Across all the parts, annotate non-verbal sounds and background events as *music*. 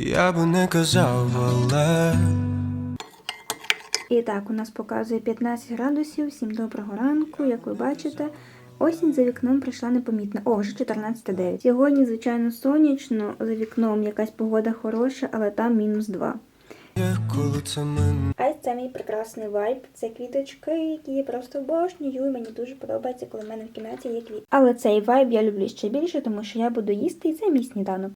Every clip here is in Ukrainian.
Я би не казав, але І так, у нас показує 15 градусів. Всім доброго ранку. Як ви бачите, осінь за вікном прийшла непомітно. О, вже 14.09. Сьогодні, звичайно, сонячно, за вікном якась погода хороша, але там мінус 2. є, коли це мине. А це мій прекрасний вайб. Це квіточки, які я просто обожнюю. І мені дуже подобається, коли в мене в кімнаті є квіт. Але цей вайб я люблю ще більше, тому що я буду їсти, і це мій сніданок.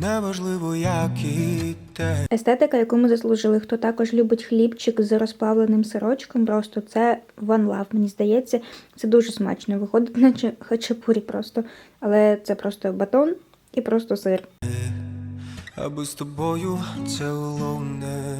Неважливо, як і те. Естетика, яку ми заслужили, хто також любить хлібчик з розплавленим сирочком, просто це one love, мені здається. Це дуже смачно. Виходить, наче хачапурі просто. Але це просто батон і просто сир. Аби з тобою це головне.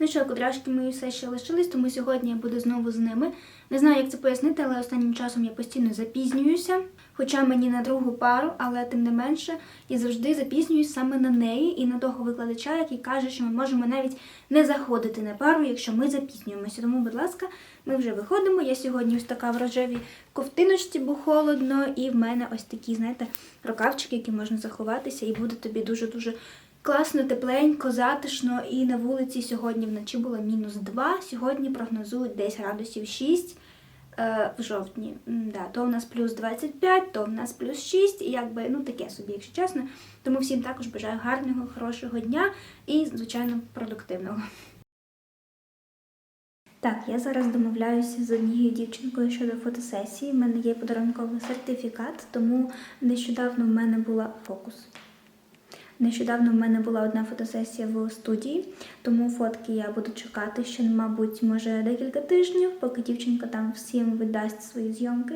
Ну що, кудряшки мої все ще лишились, тому сьогодні я буду знову з ними. Не знаю, як це пояснити, але останнім часом я постійно запізнююся. Хоча мені на другу пару, але тим не менше, я завжди запізнююсь саме на неї і на того викладача, який каже, що ми можемо навіть не заходити на пару, якщо ми запізнюємося. Тому, будь ласка, ми вже виходимо. Я сьогодні ось така в рожевій ковтиночці, бо холодно, і в мене ось такі, знаєте, рукавчики, які можна заховатися, і буде тобі дуже-дуже Класно, тепленько, затишно, і на вулиці сьогодні вночі було мінус 2, сьогодні прогнозують десь градусів 6 е, в жовтні. Да, то в нас плюс 25, то в нас плюс 6, і якби ну таке собі, якщо чесно. Тому всім також бажаю гарного, хорошого дня і, звичайно, продуктивного. Так, я зараз домовляюся з однією дівчинкою щодо фотосесії. В мене є подарунковий сертифікат, тому нещодавно в мене була фокус. Нещодавно в мене була одна фотосесія в студії, тому фотки я буду чекати ще, мабуть, може декілька тижнів, поки дівчинка там всім видасть свої зйомки.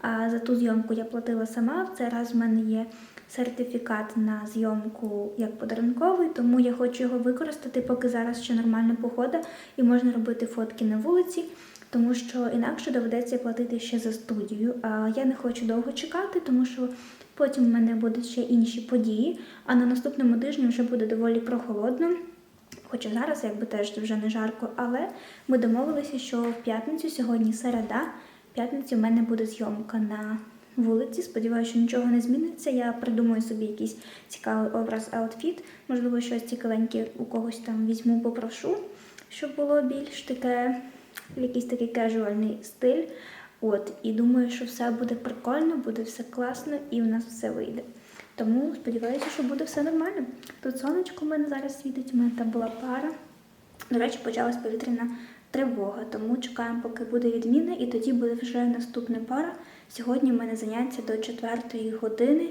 А за ту зйомку я платила сама. В цей раз в мене є сертифікат на зйомку як подарунковий, тому я хочу його використати, поки зараз ще нормальна погода і можна робити фотки на вулиці. Тому що інакше доведеться платити ще за студію. А я не хочу довго чекати, тому що потім в мене будуть ще інші події. А на наступному тижні вже буде доволі прохолодно. Хоча зараз, якби теж вже не жарко, але ми домовилися, що в п'ятницю, сьогодні середа, в п'ятницю в мене буде зйомка на вулиці. Сподіваюся, що нічого не зміниться. Я придумаю собі якийсь цікавий образ аутфіт. Можливо, щось цікавеньке у когось там візьму, попрошу, щоб було більш таке, якийсь такий кежуальний стиль. От, і думаю, що все буде прикольно, буде все класно і в нас все вийде. Тому сподіваюся, що буде все нормально. Тут сонечко в мене зараз світить, у мене там була пара. До речі, почалась повітряна тривога, тому чекаємо, поки буде відміна, і тоді буде вже наступна пара. Сьогодні в мене заняття до 4 години.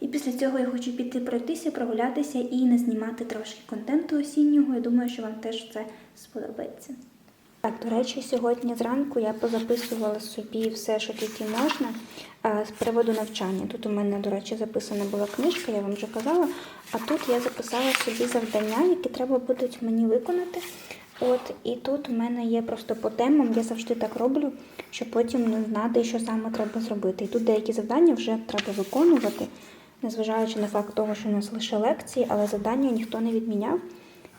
І після цього я хочу піти пройтися, прогулятися і не знімати трошки контенту осіннього. Я думаю, що вам теж це сподобається. Так, до речі, сьогодні зранку я позаписувала собі все, що тільки можна з приводу навчання. Тут у мене, до речі, записана була книжка, я вам вже казала. А тут я записала собі завдання, які треба будуть мені виконати. От, і тут у мене є просто по темам, я завжди так роблю, щоб потім не знати, що саме треба зробити. І тут деякі завдання вже треба виконувати, незважаючи на факт того, що у нас лише лекції, але завдання ніхто не відміняв.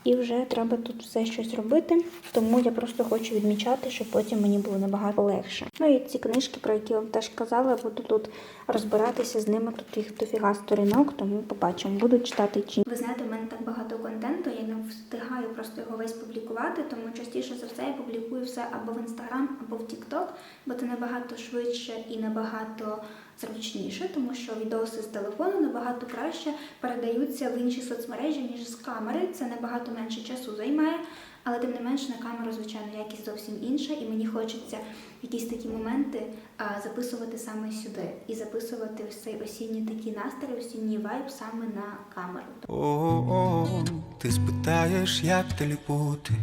І вже треба тут все щось робити, тому я просто хочу відмічати, щоб потім мені було набагато легше. Ну і ці книжки, про які я вам теж казала, буду тут розбиратися з ними. Тут їх дофіга сторінок, тому побачимо, буду читати чи. Ви знаєте, в мене так багато контенту, я не встигаю просто його весь публікувати, тому частіше за все я публікую все або в інстаграм, або в Тікток, бо це набагато швидше і набагато зручніше, тому що відоси з телефону набагато краще передаються в інші соцмережі, ніж з камери. Це набагато менше часу займає, але тим не менш на камеру, звичайно, якість зовсім інша, і мені хочеться якісь такі моменти а, записувати саме сюди і записувати ось цей осінній такий настрій, осінній вайб саме на камеру. О, ти спитаєш, як далі бути,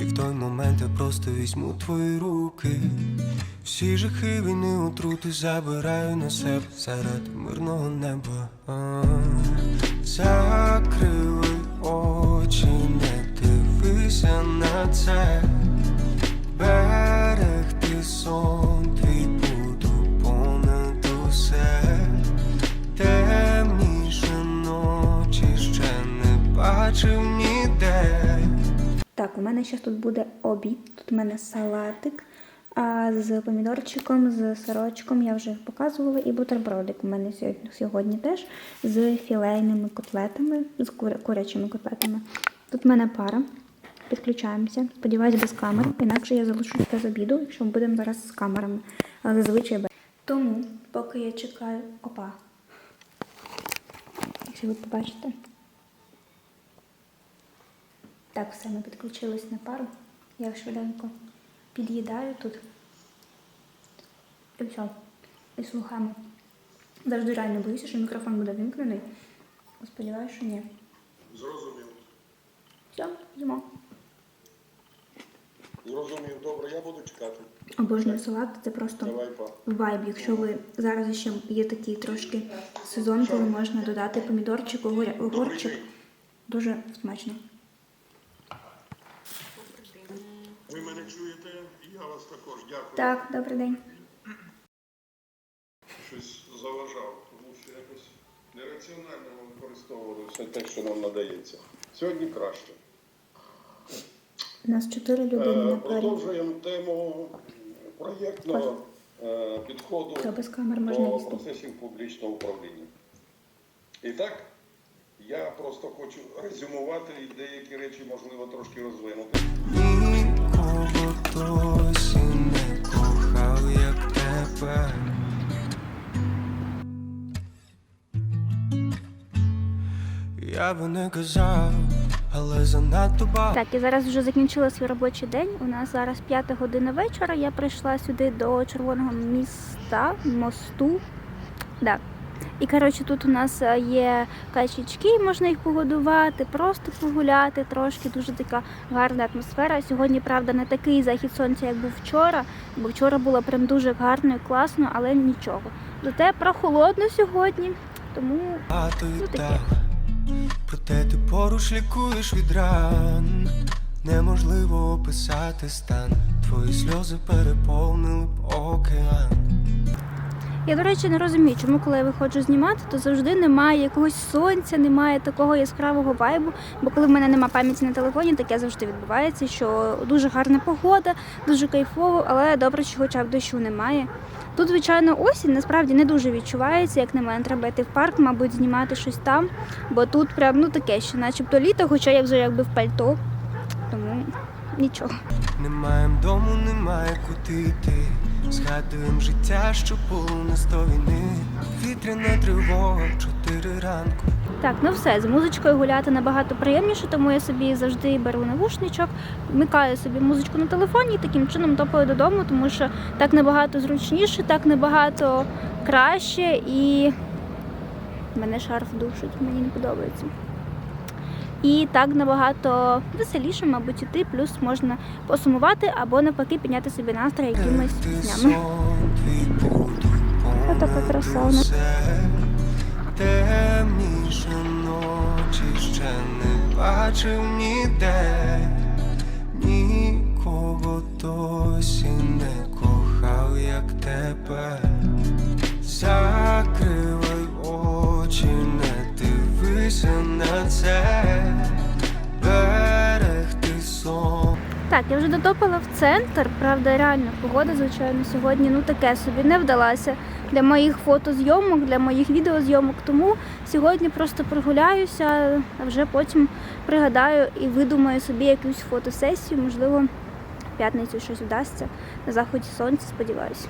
і в той момент я просто візьму твої руки. Всі жахи війни отрути забираю на себе серед мирного неба. Закрили дивися на це. Берегти сон твій буду понад усе. Темніше ночі ще не бачив ніде. Так, у мене ще тут буде обід, тут у мене салатик, А з помідорчиком, з сирочком я вже показувала, і бутербродик у мене сьогодні теж з філейними котлетами, з курячими котлетами. Тут в мене пара. Підключаємося. Сподіваюсь, без камер. Інакше я залишу без обіду, якщо ми будемо зараз з камерами. Але зазвичай без. Тому, поки я чекаю. Опа. Якщо ви побачите. Так, все, ми підключились на пару. Я швиденько під'їдаю тут. І все. І слухаємо. Завжди реально боюся, що мікрофон буде вимкнений. Сподіваюся, що ні. Зрозумів. Все, йдемо. Зрозумів. Добре, я буду чекати. Обожнюю салат, це просто Давай, па. вайб. Якщо ви зараз ще є такий трошки сезон, коли можна додати помідорчик, огуря- огурчик. Дуже смачно. Ви мене чуєте? Я вас також дякую. Так, добрий день. Щось заважав, тому що якось нераціонально ми використовували все те, що нам надається. Сьогодні краще. У нас чотири людини Е, на парі. Продовжуємо тему проєктного е, підходу Та без камер можна до процесів публічного управління. І так, я просто хочу резюмувати і деякі речі, можливо, трошки розвинути. Нікого досі не кохав, як тебе. Я би не казав, але занадто багато. Так, я зараз вже закінчила свій робочий день. У нас зараз п'ята година вечора. Я прийшла сюди до червоного міста, мосту. Да. І коротше, тут у нас е, є качечки, можна їх погодувати, просто погуляти трошки. Дуже така гарна атмосфера. Сьогодні, правда, не такий захід сонця, як був вчора, бо вчора було прям дуже гарно і класно, але нічого. Зате прохолодно сьогодні, тому Ну, таке. Проте ти поруч лікуєш від ран. Неможливо описати стан. Твої сльози переповнили б океан. Я, до речі, не розумію, чому коли я виходжу знімати, то завжди немає якогось сонця, немає такого яскравого вайбу. Бо коли в мене немає пам'яті на телефоні, таке завжди відбувається, що дуже гарна погода, дуже кайфово, але добре, що хоча б дощу немає. Тут, звичайно, осінь насправді не дуже відчувається, як на мене, треба йти в парк, мабуть, знімати щось там, бо тут прям ну таке, що начебто літо, хоча я вже якби в пальто. Тому нічого. Немає дому, немає куди йти. Згадуємо життя, що було на сто війни. Вітряна тривога чотири ранку. Так, ну все, з музичкою гуляти набагато приємніше, тому я собі завжди беру навушничок, вмикаю собі музичку на телефоні і таким чином топаю додому, тому що так набагато зручніше, так набагато краще і мене шарф душить, мені не подобається. І так набагато веселіше, мабуть, іти, плюс можна посумувати або навпаки підняти собі настрій якимись твій Отака краса у нас. Усе. Темніше ночі ще не бачив ніде. Нікого досі не кохав, як тебе. Закривай очі, не дивися на це. Берегти сон. Так, я вже дотопила в центр. Правда, реально погода, звичайно, сьогодні ну таке собі не вдалася для моїх фотозйомок, для моїх відеозйомок. Тому сьогодні просто прогуляюся, а вже потім пригадаю і видумаю собі якусь фотосесію. Можливо, в п'ятницю щось вдасться на заході сонця, сподіваюся.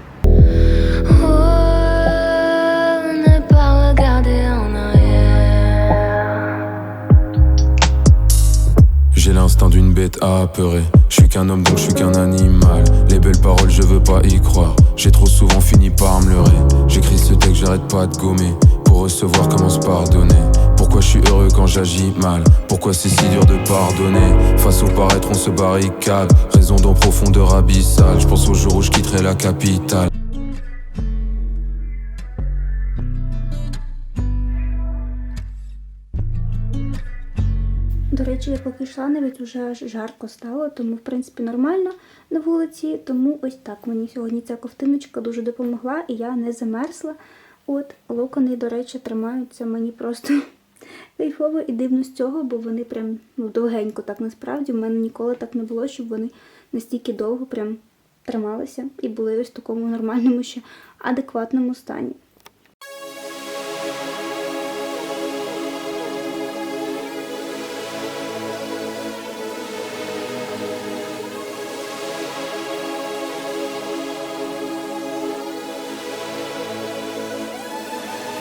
J'ai l'instinct d'une bête apeurée. Je suis qu'un homme donc je suis qu'un animal. Les belles paroles, je veux pas y croire. J'ai trop souvent fini par me leurrer. J'écris ce texte, j'arrête pas de gommer. Pour recevoir, comment se pardonner? Pourquoi je suis heureux quand j'agis mal? Pourquoi c'est si dur de pardonner? Face au paraître, on se barricade. Raison d'en profondeur abyssale. Je pense au jour où je quitterai la capitale. Я поки йшла, навіть вже аж жарко стало, тому в принципі нормально на вулиці. Тому ось так мені сьогодні ця ковтиночка дуже допомогла і я не замерзла. От локони, до речі, тримаються мені просто *laughs* кайфово і дивно з цього, бо вони прям ну, довгенько так насправді. У мене ніколи так не було, щоб вони настільки довго прям трималися і були ось в такому нормальному ще адекватному стані.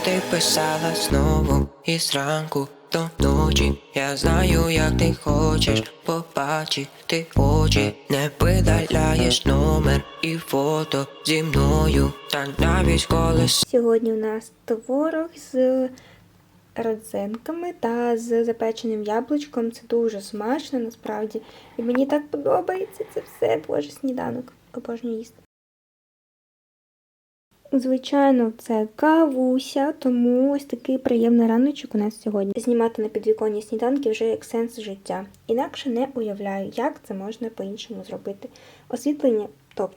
Ти писала знову і зранку до ночі. Я знаю, як ти хочеш побачити очі. Не видаляєш номер і фото зі мною. Та навіть коли Сьогодні у нас творог з родзинками та з запеченим яблучком. Це дуже смачно насправді. І мені так подобається це все. Боже, сніданок. Обожнюю їсти. Звичайно, це кавуся, тому ось такий приємний раночок у нас сьогодні. Знімати на підвіконні сніданки вже як сенс життя. Інакше не уявляю, як це можна по-іншому зробити. Освітлення топ.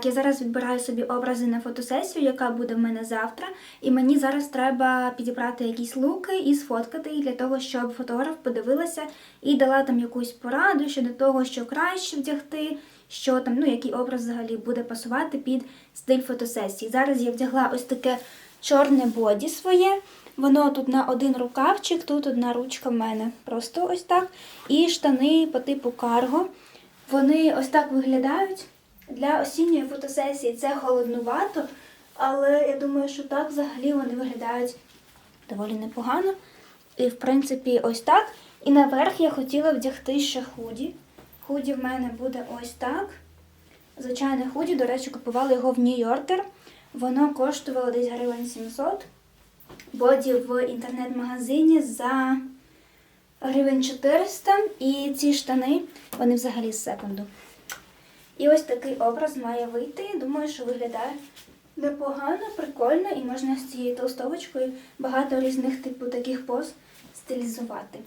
Так, я зараз відбираю собі образи на фотосесію, яка буде в мене завтра. І мені зараз треба підібрати якісь луки і сфоткати їх для того, щоб фотограф подивилася і дала там якусь пораду щодо того, що краще вдягти, що там, ну який образ взагалі буде пасувати під стиль фотосесії. Зараз я вдягла ось таке чорне боді своє. Воно тут на один рукавчик, тут одна ручка в мене. Просто ось так. І штани по типу карго. Вони ось так виглядають. Для осінньої фотосесії це холоднувато, але я думаю, що так взагалі вони виглядають доволі непогано. І, в принципі, ось так. І наверх я хотіла вдягти ще худі. Худі в мене буде ось так. Звичайне худі, до речі, купувала його в Нью-Йоркер. Воно коштувало десь гривень 700. Боді в інтернет-магазині за гривень 400. І ці штани, вони взагалі з секунду. І ось такий образ має вийти. Думаю, що виглядає непогано, прикольно, і можна з цією толстовочкою багато різних типу таких поз стилізувати.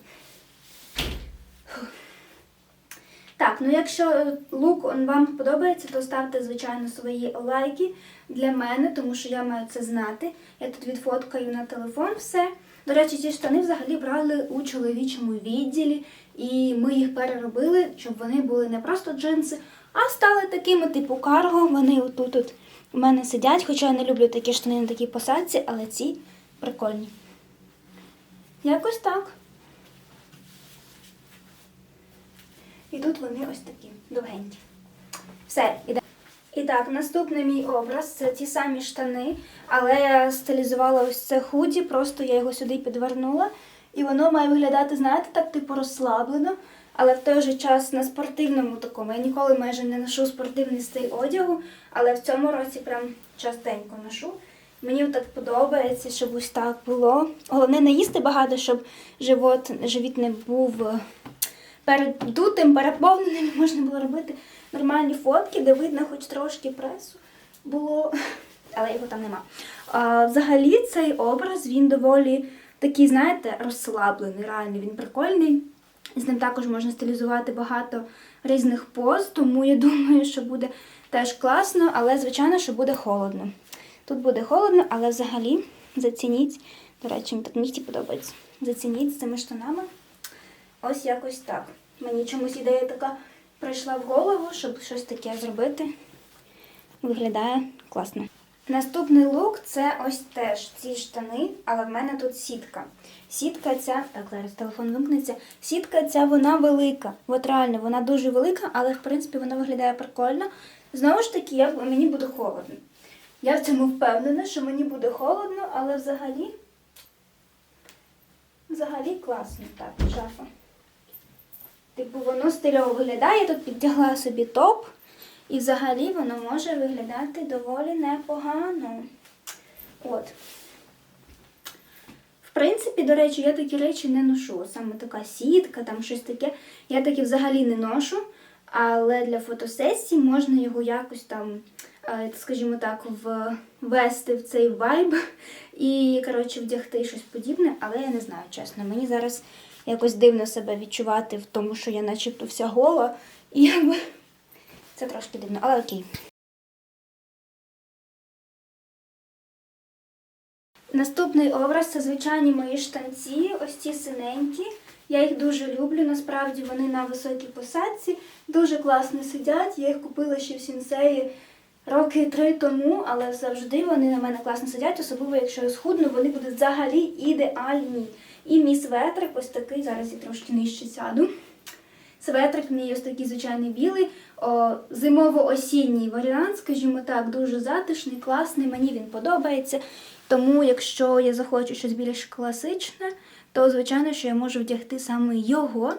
Так, ну якщо лук вам подобається, то ставте, звичайно, свої лайки для мене, тому що я маю це знати. Я тут відфоткаю на телефон все. До речі, ці штани взагалі брали у чоловічому відділі, і ми їх переробили, щоб вони були не просто джинси, а стали такими, типу карго. Вони отут от у мене сидять, хоча я не люблю такі штани на такій посадці, але ці прикольні. Якось так. І тут вони ось такі довгенькі. Все, іде. І так, наступний мій образ це ті самі штани, але я стилізувала ось це худі, просто я його сюди підвернула. І воно має виглядати, знаєте, так типу розслаблено, але в той же час на спортивному такому. Я ніколи майже не ношу спортивний стиль одягу, але в цьому році прям частенько ношу. Мені так подобається, щоб ось так було. Головне не їсти багато, щоб живот, живіт не був е, передутим, переповненим. *laughs* Можна було робити нормальні фотки, де видно хоч трошки пресу було, *laughs* але його там нема. А, взагалі цей образ він доволі такий, знаєте, розслаблений, реально він прикольний. З ним також можна стилізувати багато різних поз, тому я *laughs* думаю, що буде теж класно, але звичайно, що буде холодно. Тут буде холодно, але взагалі зацініть. До речі, мені тут місці подобається. Зацініть цими штанами. Ось якось так. Мені чомусь ідея така прийшла в голову, щоб щось таке зробити. Виглядає класно. Наступний лук це ось теж ці штани, але в мене тут сітка. Сітка ця, так, зараз телефон вимкнеться. Сітка ця вона велика. От реально, вона дуже велика, але в принципі вона виглядає прикольно. Знову ж таки, я, мені буде холодно. Я в цьому впевнена, що мені буде холодно, але взагалі, взагалі класно так, шафа. Типу, воно стильово виглядає, тут підтягла собі топ, і взагалі воно може виглядати доволі непогано. От. В принципі, до речі, я такі речі не ношу. Саме така сітка, там щось таке. Я такі взагалі не ношу. Але для фотосесії можна його якось там, е, скажімо так, ввести в цей вайб і, коротше, вдягти щось подібне, але я не знаю, чесно. Мені зараз якось дивно себе відчувати в тому, що я начебто вся гола. І якби це трошки дивно, але окей. Наступний образ це звичайні мої штанці, ось ці синенькі. Я їх дуже люблю. Насправді вони на високій посадці, дуже класно сидять. Я їх купила ще в сінсеї роки три тому, але завжди вони на мене класно сидять, особливо якщо я схудну, вони будуть взагалі ідеальні. І мій светрик ось такий, зараз я трошки нижче сяду. Светрик мій ось такий звичайний білий, зимово-осінній варіант, скажімо так, дуже затишний, класний, мені він подобається. Тому, якщо я захочу щось більш класичне, то звичайно, що я можу вдягти саме його.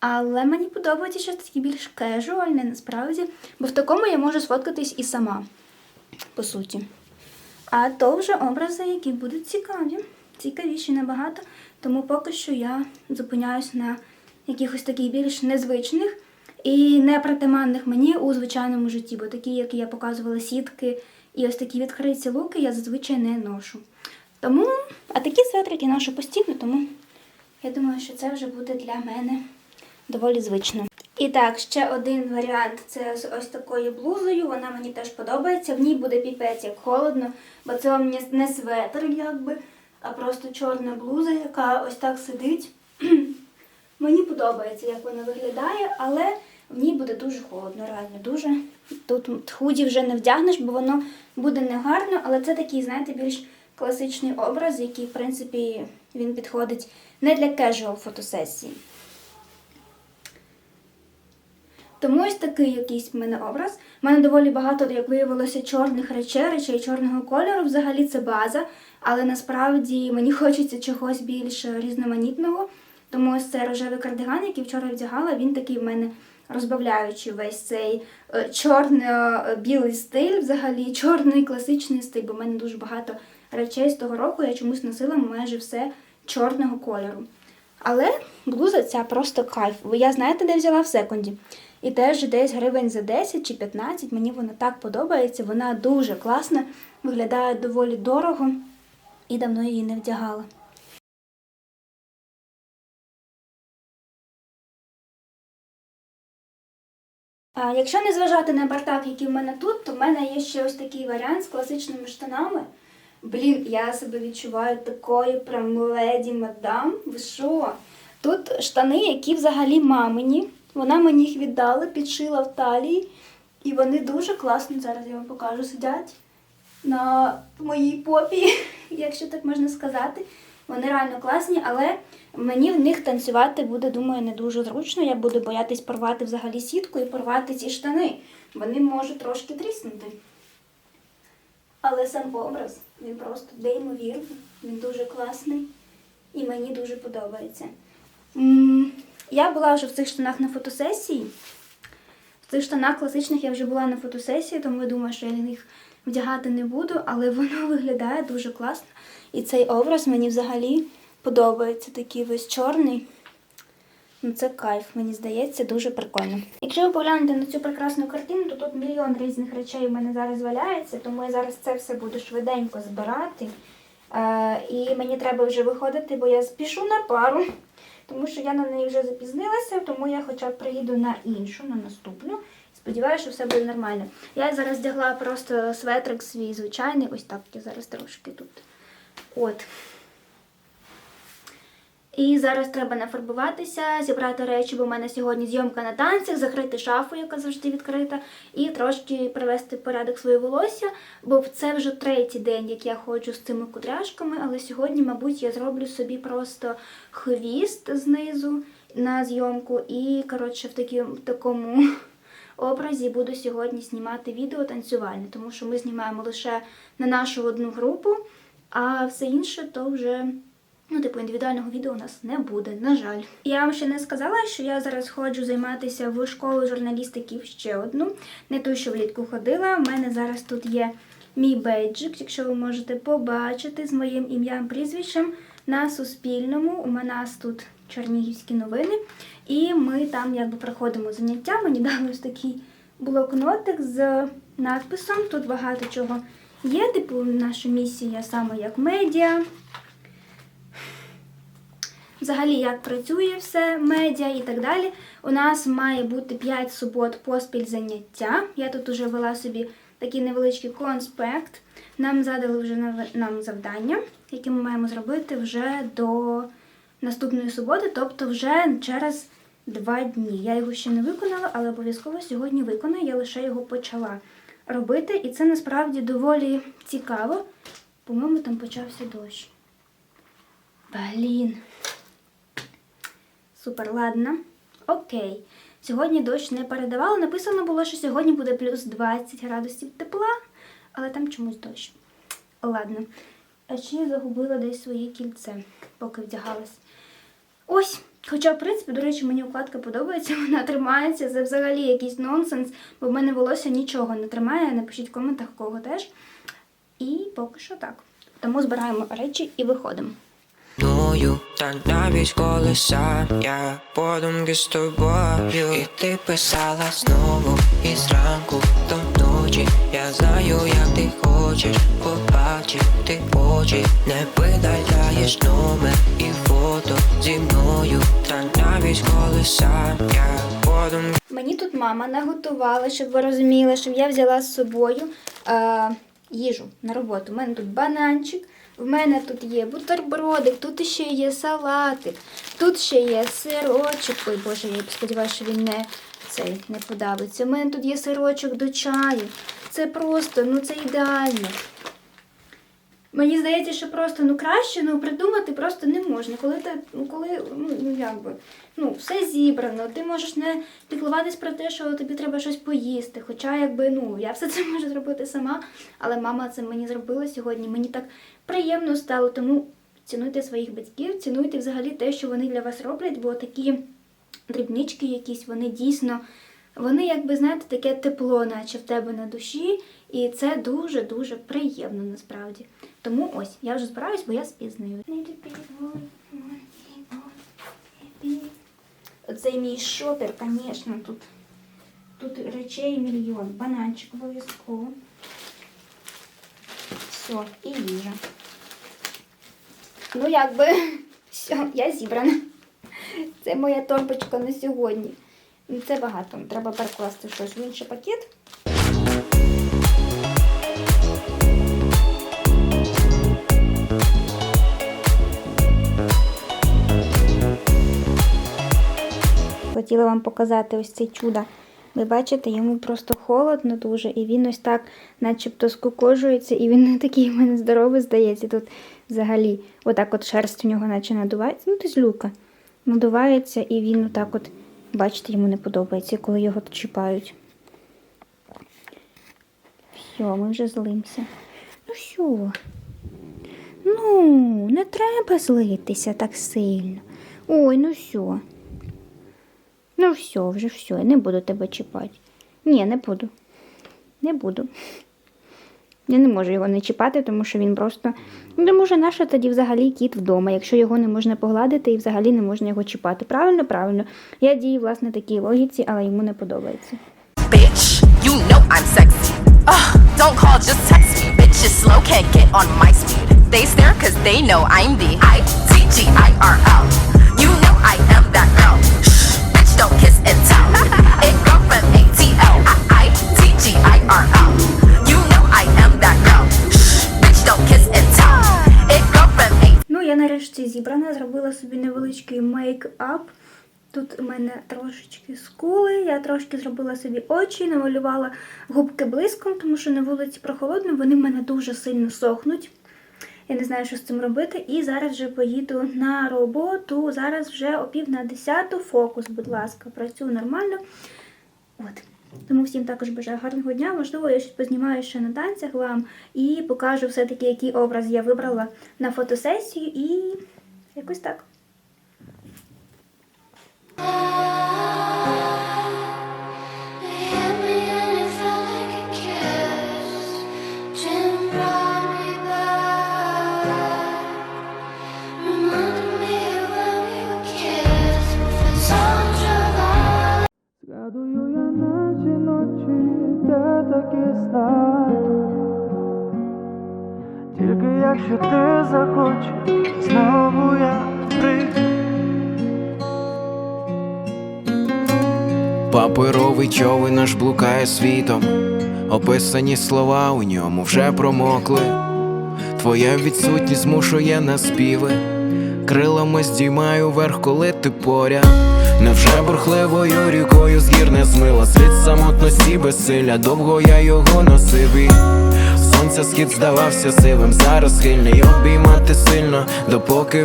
Але мені подобається щось таке більш кежуальне насправді, бо в такому я можу сфоткатись і сама, по суті. А то вже образи, які будуть цікаві, цікавіші набагато. Тому поки що я зупиняюсь на якихось таких більш незвичних і непритаманних мені у звичайному житті, бо такі, як я показувала, сітки і ось такі відкриті луки, я зазвичай не ношу. Тому, а такі светрики ношу постійно, тому я думаю, що це вже буде для мене доволі звично. І так, ще один варіант це з ось такою блузою. Вона мені теж подобається. В ній буде піпець як холодно, бо це вам не светр, якби, а просто чорна блуза, яка ось так сидить. *clears throat* Мені подобається, як вона виглядає, але в ній буде дуже холодно, реально дуже. Тут худі вже не вдягнеш, бо воно буде негарно, але це такий, знаєте, більш класичний образ, який, в принципі, він підходить не для кежуал фотосесії. Тому ось такий якийсь в мене образ. У мене доволі багато, як виявилося, чорних речей, речей чорного кольору. Взагалі це база, але насправді мені *laughs* хочеться чогось більш різноманітного. Тому ось цей рожевий кардиган, який вчора вдягала, він такий в мене розбавляючий весь цей е, чорно-білий стиль, взагалі чорний класичний стиль, бо в мене дуже багато речей з того року, я чомусь носила майже все чорного кольору. Але блуза ця просто кайф. Бо я знаєте, де взяла в секунді. І теж десь гривень за 10 чи 15. Мені вона так подобається. Вона дуже класна, виглядає доволі дорого і давно її не вдягала. Якщо не зважати на бардак, який в мене тут, то в мене є ще ось такий варіант з класичними штанами. Блін, я себе відчуваю такою прям леді мадам. Ви що? Тут штани, які взагалі мамині. Вона мені їх віддала, підшила в талії. І вони дуже класно, зараз я вам покажу, сидять на моїй попі, *laughs* якщо так можна сказати. Вони реально класні, але мені в них танцювати буде, думаю, не дуже зручно. Я буду боятись порвати взагалі сітку і порвати ці штани. Вони можуть трошки тріснути. Але сам образ, він просто неймовірний, він дуже класний і мені дуже подобається. Я була вже в цих штанах на фотосесії. В цих штанах класичних я вже була на фотосесії, тому я думаю, що я їх вдягати не буду, але воно *laughs* виглядає дуже класно. І цей образ мені взагалі подобається. Такий весь чорний. Ну, це кайф, мені здається, дуже прикольно. Якщо ви поглянете на цю прекрасну картину, то тут мільйон різних речей у мене зараз валяється, тому я зараз це все буду швиденько збирати. Е, і мені треба вже виходити, бо я спішу на пару, тому що я на неї вже запізнилася, тому я хоча б приїду на іншу, на наступну. Сподіваюся, що все буде нормально. Я зараз вдягла просто светрик свій звичайний, ось так я зараз трошки тут. От. І зараз треба нафарбуватися, зібрати речі, бо в мене сьогодні зйомка на танцях, закрити шафу, яка завжди відкрита, і трошки привести порядок своє волосся, бо це вже третій день, як я ходжу з цими кудряшками, але сьогодні, мабуть, я зроблю собі просто хвіст знизу на зйомку і, коротше, в, такі, в такому *laughs* образі буду сьогодні знімати відео танцювальне, тому що ми знімаємо лише на нашу одну групу, а все інше то вже. Ну, типу, індивідуального відео у нас не буде, на жаль. Я вам ще не сказала, що я зараз ходжу займатися в школу журналістиків ще одну. Не ту, що влітку ходила. У мене зараз тут є мій бейджик, якщо ви можете побачити з моїм ім'ям прізвищем на Суспільному. У нас тут Чернігівські новини. І ми там якби проходимо заняття. Мені *laughs* дали ось такий блокнотик з надписом. Тут багато чого є. Типу, наша місія саме як медіа. Взагалі, як працює все, медіа і так далі. У нас має бути 5 субот поспіль заняття. Я тут уже вела собі такий невеличкий конспект. Нам задали вже нам завдання. які ми маємо зробити вже до наступної суботи, тобто вже через два дні. Я його ще не виконала, але обов'язково сьогодні виконаю. Я лише його почала робити, і це насправді доволі цікаво. По-моєму, там почався дощ. Блін. Супер, ладно. Окей. Сьогодні дощ не передавали. Написано було, що сьогодні буде плюс 20 градусів тепла, але там чомусь дощ. Ладно. А ще загубила десь своє кільце, поки вдягалась. Ось. Хоча, в принципі, до речі, мені укладка подобається, *laughs* вона тримається. Це взагалі якийсь нонсенс, бо в мене волосся нічого не тримає. Напишіть в коментах, кого теж. І поки що так. Тому збираємо речі і виходимо. Мною, та навіть коли сам я подумки з тобою, і ти писала знову і зранку до ночі. Я знаю, як ти хочеш побачити. Очі, не видаляєш номер і фото зі мною, та навіть коли сам я подумки Мені тут мама наготувала, щоб ви розуміли, щоб я взяла з собою е, їжу на роботу. У мене тут бананчик, в мене тут є бутербродик, тут ще є салатик, тут ще є сирочок. Ой, Боже, я сподіваюся, що він не, цей, не подавиться. У мене тут є сирочок до чаю. Це просто, ну це ідеально. Мені здається, що просто ну краще ну придумати просто не можна. Коли ти, ну коли ну, ну якби ну все зібрано, ти можеш не піклуватись про те, що тобі треба щось поїсти. Хоча, якби ну я все це *laughs* можу зробити сама, але мама це мені зробила сьогодні. Мені так приємно стало. Тому цінуйте своїх батьків, цінуйте взагалі те, що вони для вас роблять, бо такі дрібнички якісь, вони дійсно. Вони, якби, знаєте, таке тепло, наче в тебе на душі, і це дуже-дуже приємно насправді. Тому ось, я вже збираюсь, бо я спізнюю. Оцей мій шопер, звісно, тут, тут речей мільйон. Бананчик обов'язково. Все, і їжа. Ну, якби, *laughs* все, я зібрана. Це моя торбочка на сьогодні. Це багато. Треба перекласти щось в інший пакет. Хотіла вам показати ось це чудо. Ви бачите, йому просто холодно дуже, і він ось так, начебто, скукожується, і він не такий в мене здоровий, здається. Тут взагалі, отак от шерсть у нього наче надувається. Ну, ти злюка. Надувається, і він отак от, бачите, йому не подобається, коли його чіпають. Все, ми вже злимося. Ну що? Ну, не треба злитися так сильно. Ой, ну все. Ну все, вже все, я не буду тебе чіпати. Ні, не буду. Не буду. Я не можу його не чіпати, тому що він просто. Ну, що наша тоді взагалі кіт вдома, якщо його не можна погладити і взагалі не можна його чіпати. Правильно, правильно. Я дію, власне, такій логіці, але йому не подобається. bitch. You know I'm sexy. Ugh, don't call, just text me. Bitches slow, can't get on my speed. They stare cause they know I'm the I-T-G-I-R-L. You know I am that Ну, я нарешті зібрана, зробила собі невеличкий мейк-ап. Тут у мене трошечки скули, я трошки зробила собі очі, намалювала губки блиском, тому що на вулиці прохолодно, вони в мене дуже сильно сохнуть. Я не знаю, що з цим робити. І зараз вже поїду на роботу. Зараз вже о пів на десяту. Фокус, будь ласка, працюю нормально. От. Тому всім також бажаю гарного дня. Можливо, я щось познімаю ще на танцях вам і покажу все-таки, який образ я вибрала на фотосесію, і якось так. Якщо ти захочеш, знову я прийду. Паперовий човен наш блукає світом, описані слова у ньому вже промокли. Твоя відсутність змушує на співи. Крилами здіймаю вверх, коли ти поряд. Невже бурхливою рікою з гір не змила слід самотності безсилля, довго я його носив і Сонця схід здавався сивим, зараз схильний обіймати сильно, допоки